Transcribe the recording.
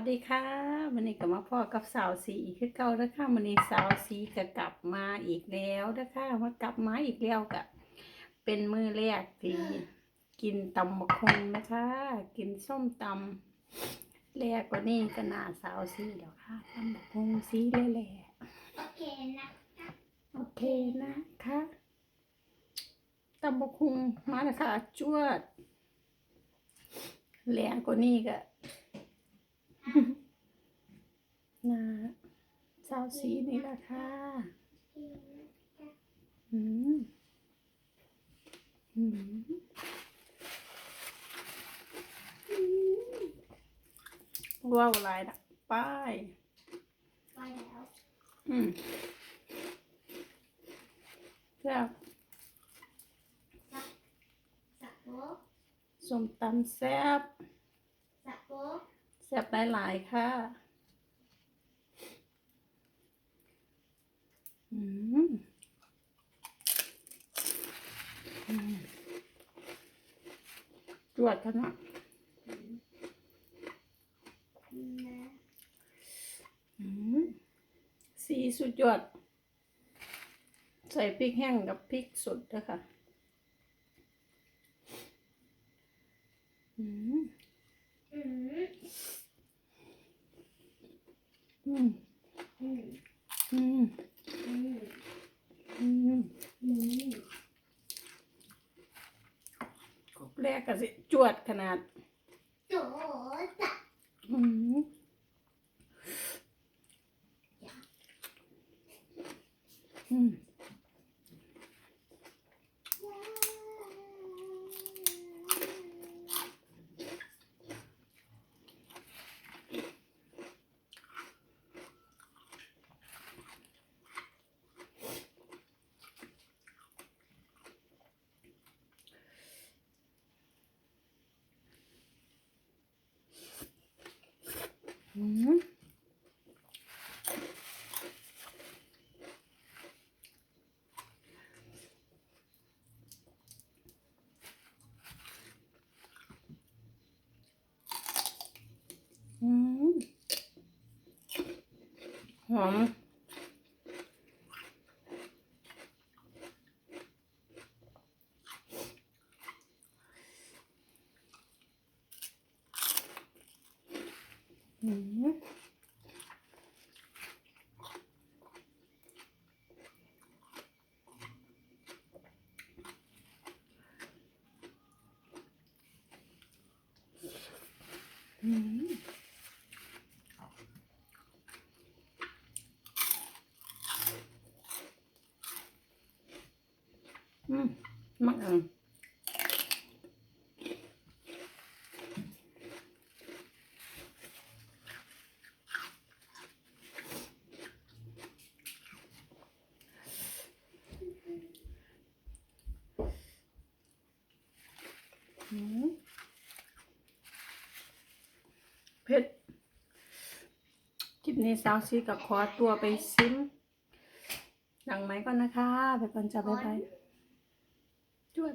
วัสดีค่ะวันนี้ก็มาพ่อกับสาวสีอีกคือเก่าแล้วค่ะวันนี้สาวสีก็กลับมาอีกแล้วนะคะมากลับมาอีกแล้วกะเป็นมือแรกที่กินตำบักคงนะคะ กินส้มตำแรกกว่านี้ก็น่าสาวสีเดี๋ยวค่ะตำบักคงสีแหล่โอเคนะโอเคนะคะตำบักคงมาแล้วค่ะจวดแรงกว่านี้ก็ นะสาวสีนี่แหละค่ะอืมอืมว้าวลายนะไป้ายไปแล้วอืมแซ่บสับโป๊ะส้มตำแซ่บสับโป๊ะแซ่บหลายๆค่ะ อืม อืม จวดขนาดนะอืมสีสุดยอด ใส่พริกแห้งกับพริกสดนะคะอืมอืม อืม อืม อืม อืม อืม อืม กบแรกก็สิจวดขนาดโจจับอืมอืม หอม อืม嗯，妈呀！ นี้สาวซีกับขอตัวไปซิมหนังไหมก่อนนะคะ ไปก่อนจะบ๊ายบายจวด